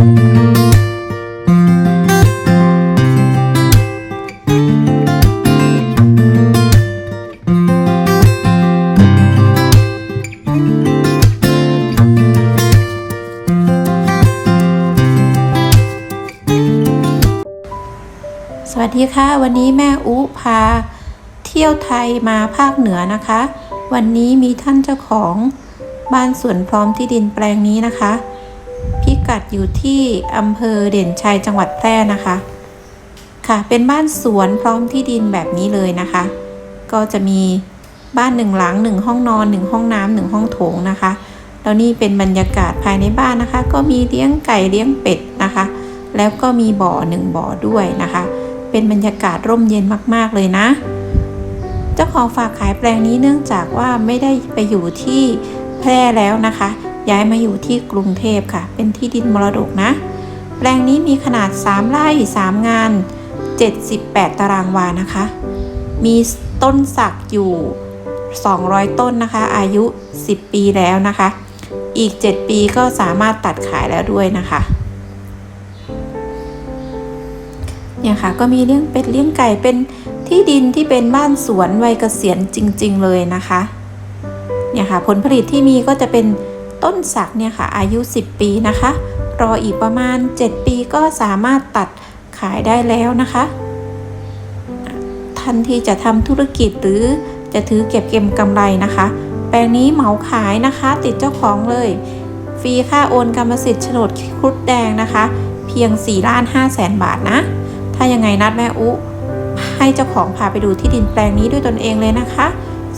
สวัสดีค่ะ วันนี้แม่อุพาเที่ยวไทยมาภาคเหนือนะคะ วันนี้มีท่านเจ้าของบ้านสวนพร้อมที่ดินแปลงนี้นะคะ กัดอยู่ที่อำเภอเด่นชัยจังหวัดแพร่นะคะ ค่ะ เป็นบ้านสวนพร้อมที่ดินแบบนี้เลยนะคะ ก็จะมีบ้านหนึ่งหลังหนึ่งห้องนอนหนึ่งห้องน้ำหนึ่งห้องโถงนะคะแล้วนี่เป็นบรรยากาศภายในบ้านนะคะ ก็มีเลี้ยงไก่เลี้ยงเป็ดนะคะ แล้วก็มีบ่อหนึ่งบ่อด้วยนะคะ เป็นบรรยากาศร่มเย็นมากๆเลยนะ เจ้าของฝากขายแปลงนี้เนื่องจากว่าไม่ได้ไปอยู่ที่แพร่แล้วนะคะ ย้ายมาอยู่ที่กรุงเทพค่ะ เป็นที่ดินมรดกนะ แปลงนี้มีขนาด 3 ไร่ 3 งาน 78 ตารางวานะคะ มีต้นสักอยู่ 200 ต้นนะคะ อายุ 10 ปีแล้วนะคะ อีก 7 ปีก็สามารถตัดขายแล้วด้วยนะคะเนี่ยค่ะก็มีเลี้ยงเป็ดเลี้ยงไก่เป็นที่ดินที่เป็นบ้านสวนวัยเกษียณจริง ๆ เลยนะคะ เนี่ยค่ะผลผลิตที่มีก็จะเป็น ต้นสักเนี่ยค่ะอายุ 10 ปีนะคะ รออีกประมาณ 7 ปีก็สามารถตัดขายได้แล้วนะคะ ท่านที่จะทำธุรกิจหรือจะถือเก็บเก็มกำไรนะคะ แปลงนี้เหมาขายนะคะ ติดเจ้าของเลย ฟรีค่าโอนกรรมสิทธิ์โฉนดครุฑแดงนะคะ เพียง4ล้าน5แสนบาทนะ ถ้ายังไงนัดแม่อุให้เจ้าของพาไปดูที่ดินแปลงนี้ด้วยตนเองเลยนะคะ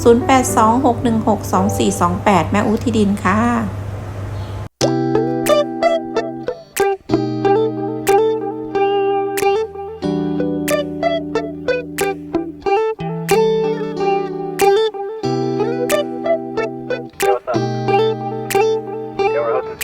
0826162428 แม่อุที่ดินค่ะ Yo, what's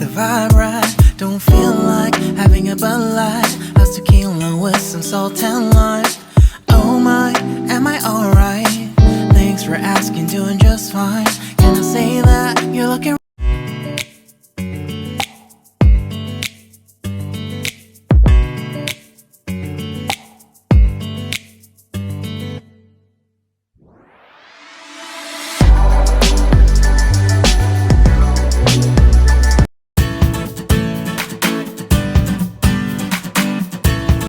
the vibe right? Don't feel like having a Bud Light. How's tequila with some salt and lime? Oh my, am I alright? Thanks for asking, doing just fine. Can I say that you're looking